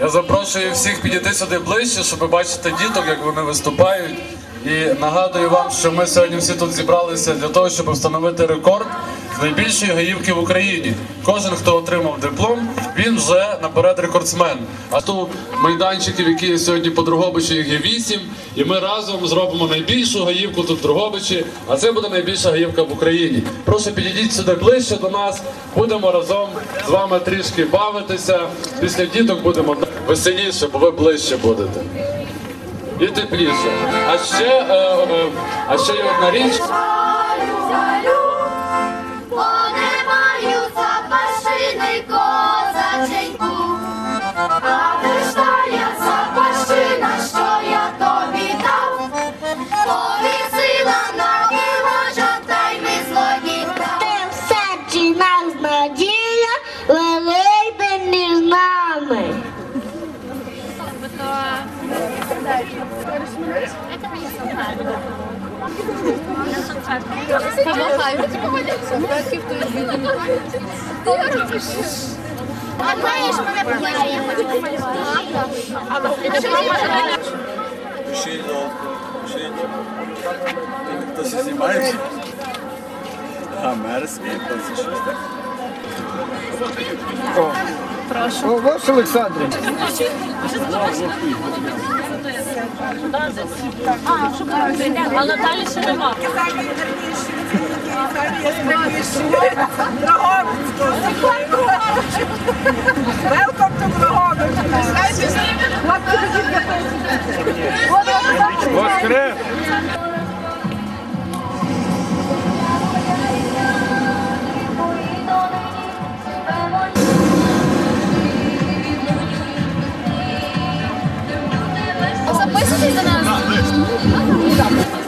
Я запрошую всіх підійти сюди ближче, щоб бачити діток, як вони виступають. І нагадую вам, що ми сьогодні всі тут зібралися для того, щоб встановити рекорд з найбільшої гаївки в Україні. Кожен, хто отримав диплом, він вже наперед рекордсмен. А тут майданчиків, які є сьогодні по Дрогобичі, їх є вісім. І ми разом зробимо найбільшу гаївку тут в Дрогобичі, а це буде найбільша гаївка в Україні. Прошу підійдіть сюди ближче до нас. Будемо разом з вами трішки бавитися. Після діток будемо веселіше, бо ви ближче будете. І тепліше. А ще, е, е, а ще є одна річ. Жалю, за машини запашини А знаєш, мене помагає. Пишіть, о, пишіть. Хтось знімає? А, мерзкий, хтось щось так. О, ваш Олександр. А Наталі ще нема. Welcome to Дрогобич. Воскрес! Записуйтесь за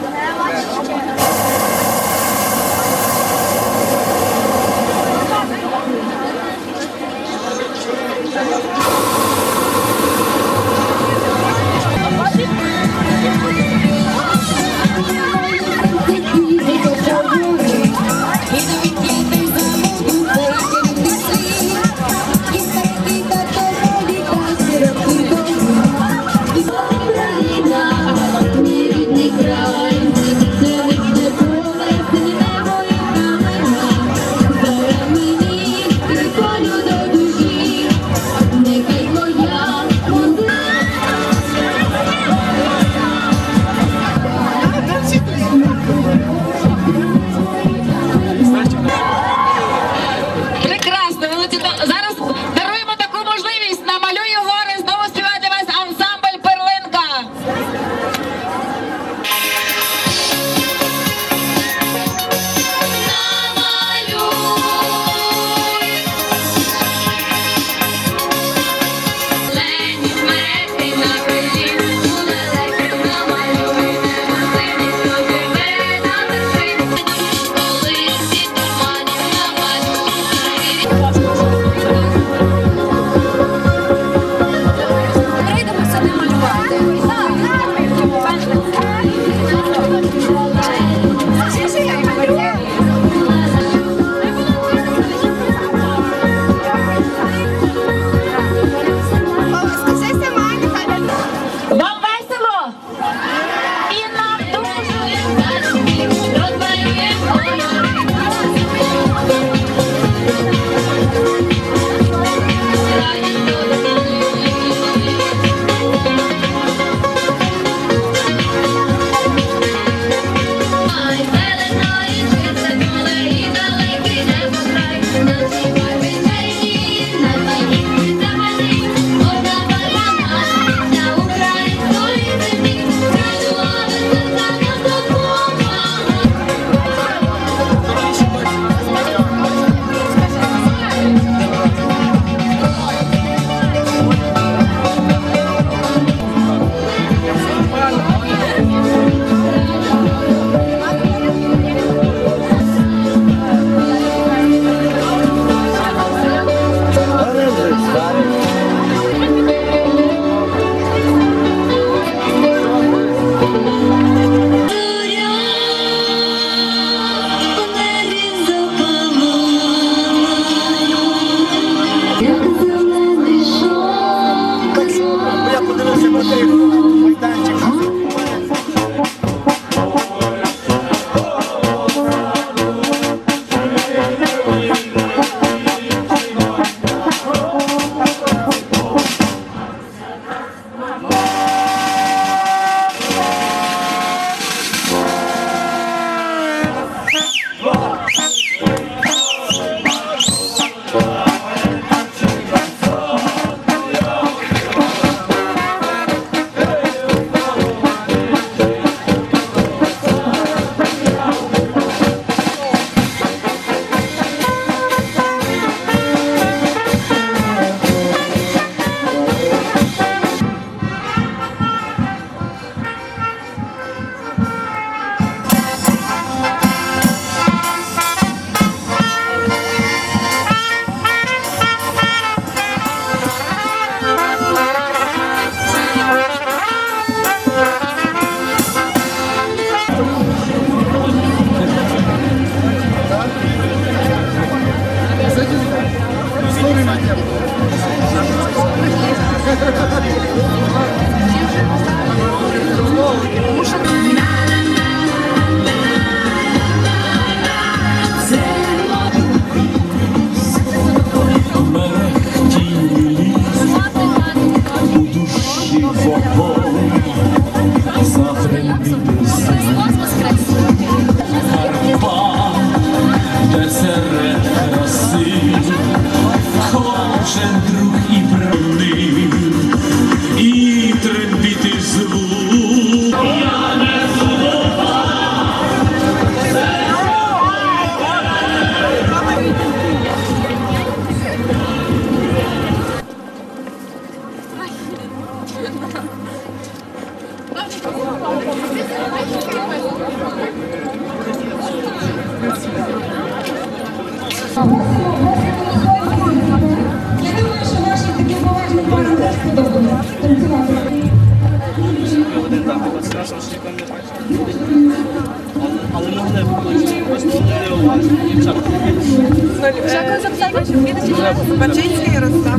Бачинський розстав.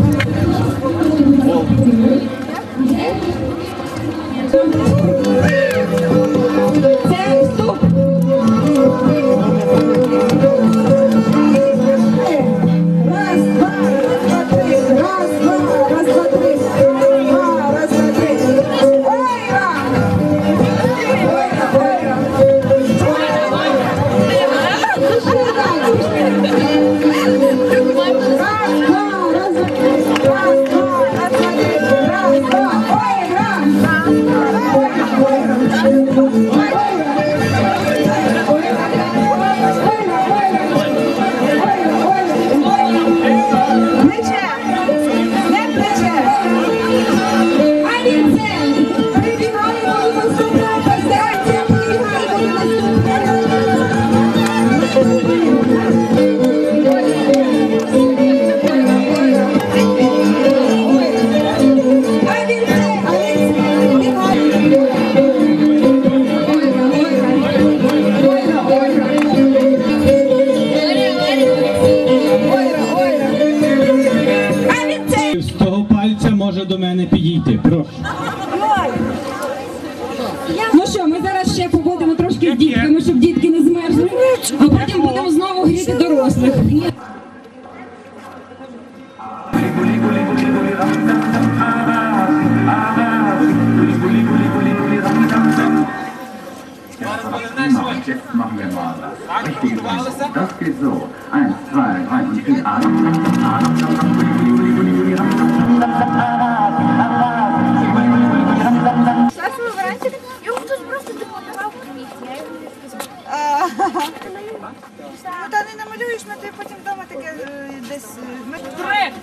Ну та не намалюєш, ми тобі потім вдома таке е, десь. е, Ми Проект.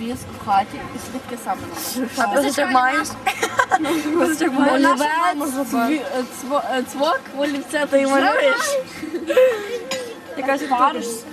Ліск в хаті і слідки саме. А ти тримаєш? Цвок, волі в це ти й маруєш. Ти кажеш, паришся.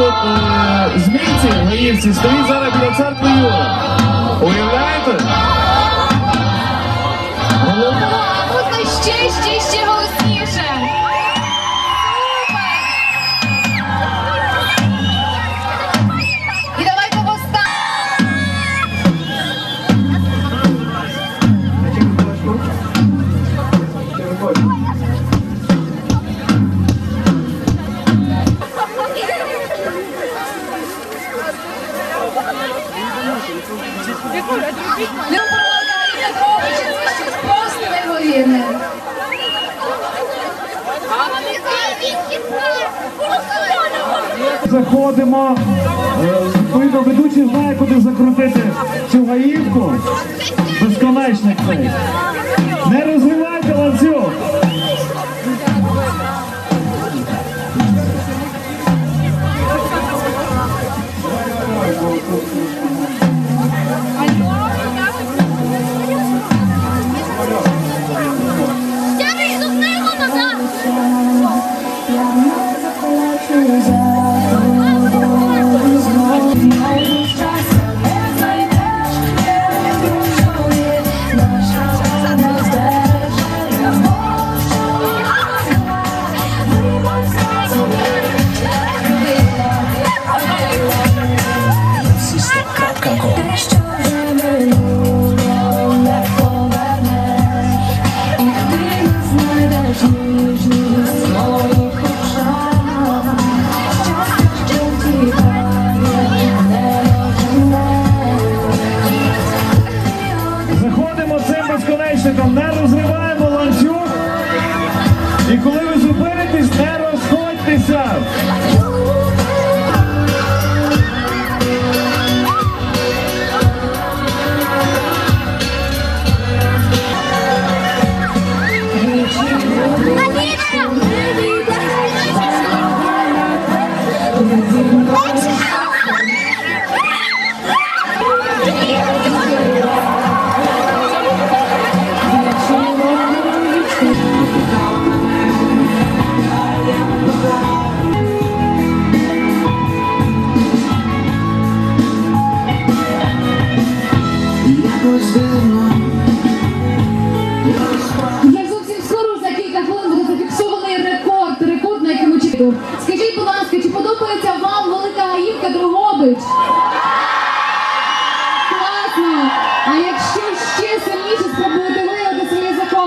От, е, змійці гаївці стоїть зараз біля церкви Юра. Заходимо. Відповідно, ведучий знає, куди закрутити цю гаївку. Безконечник. Не розривайте ланцюг. I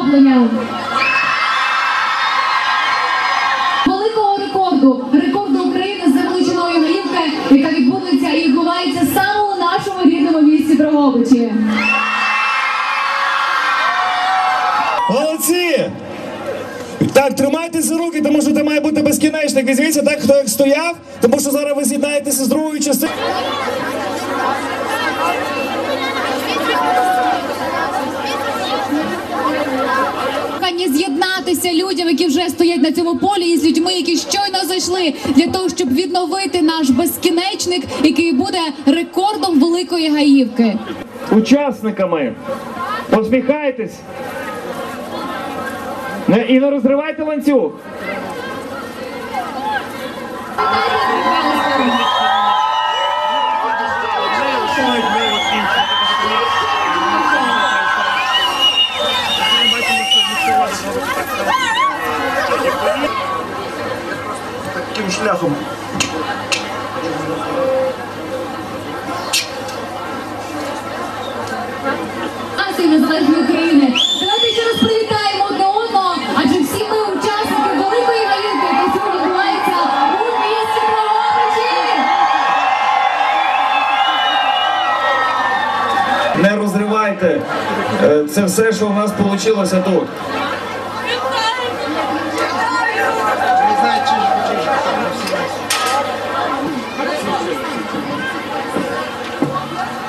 встановлення великого рекорду, рекорду України з величиною голівки, яка відбудеться і відбувається саме у нашому рідному місті Дрогобичі. Молодці! Так, тримайте за руки, тому що це має бути безкінечник. Візьміться так, хто як стояв, тому що зараз ви з'єднаєтеся з другою частиною. Прохання з'єднатися людям, які вже стоять на цьому полі, і з людьми, які щойно зайшли, для того, щоб відновити наш безкінечник, який буде рекордом Великої Гаївки. Учасниками. Посміхайтесь. І не розривайте ланцюг. Шляхом. Акції Незалежної України. Давайте ще раз привітаємо одне одного, адже всі ми учасники Великої Гаївки, яка сьогодні відбувається у місті Дрогобичі. Не розривайте. Е, Це все, що у нас вийшло тут.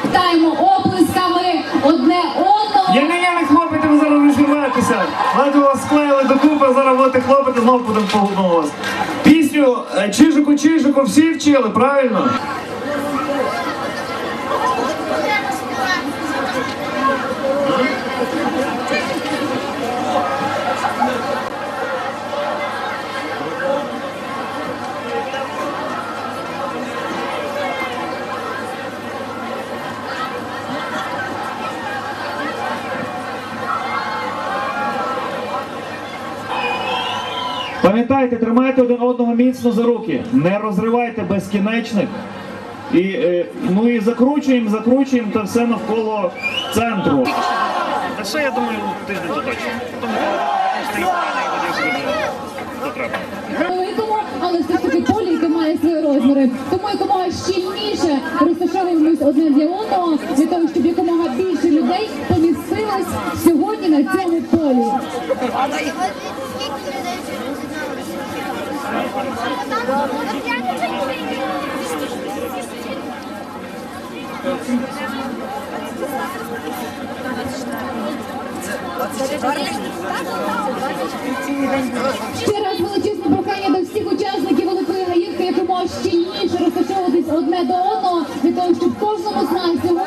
Вітаємо оплесками одне одного. Я не не хлопайте, ви зараз не знімаєтеся. Ладно, вас склеїли докупи, зараз будете хлопати, знову будемо погубимо вас. Пісню е, Чижику, всі вчили, правильно? Пам'ятайте, тримайте один одного міцно за руки, не розривайте безкінечник. І, е, ну і закручуємо, закручуємо та все навколо центру. Та ще, я думаю, тиждень то точно. Великому, але все ж таки полі, яке має свої розміри. Тому якомога щільніше розташовуємось одне для одного, для того, щоб якомога більше людей помістилось сьогодні на цьому полі. Ще раз величезне прохання до всіх учасників Великої Гаївки, якомога щільніше розташовуватись одне до одного, для того, щоб кожному з нас сьогодні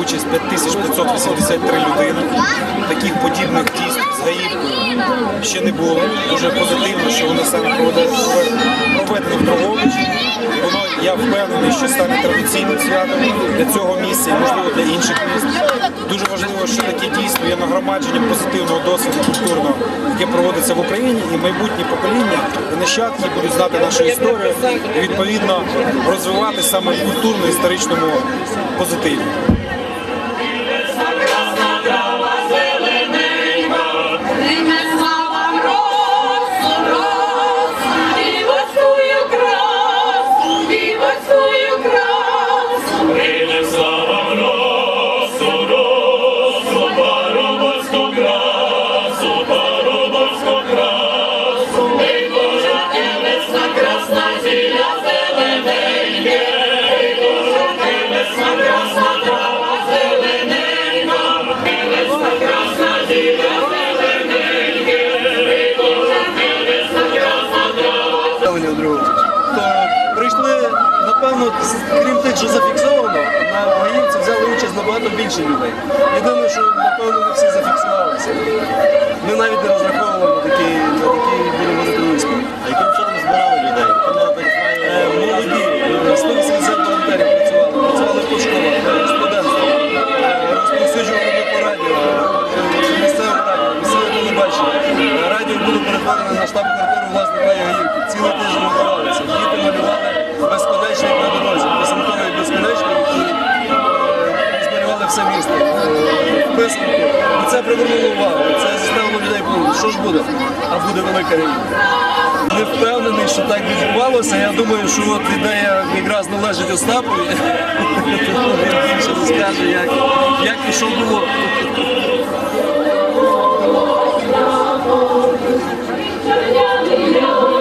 участь 5583 людини. Таких подібних дійств з Гаївкою ще не було. Дуже позитивно, що воно саме проведе- проведено в Дрогобичі. Воно, я впевнений, що стане традиційним святом для цього місця і, можливо, для інших міст. Дуже важливо, що таке дійство є нагромадженням позитивного досвіду культурного, яке проводиться в Україні, і майбутні покоління і нащадки будуть знати нашу історію і відповідно розвивати саме культурно-історичному позитиві. більше людей. Єдине, що напевно не всі зафіксувалися. Ми навіть не розраховували на такі, на такі будемо. А яким чином збирали людей? Е, молоді, е, 180 волонтерів працювали, працювали по школах, студентство, е, розповсюджували по радіо, місцеве радіо, місцеве телебачення. Радіо було перетворено на штаб-квартиру власника Ягірки. Цілий тиждень готувалися. Е, І це привернуло увагу. Це заставило людей подумати, що ж буде, а буде велика рівня. Не впевнений, що так відбувалося. Я думаю, що от ідея якраз належить Остапові. Він більше розкаже, як, як і що було.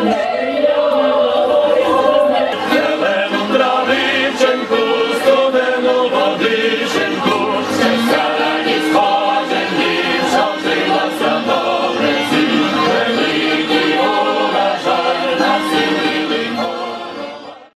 Thank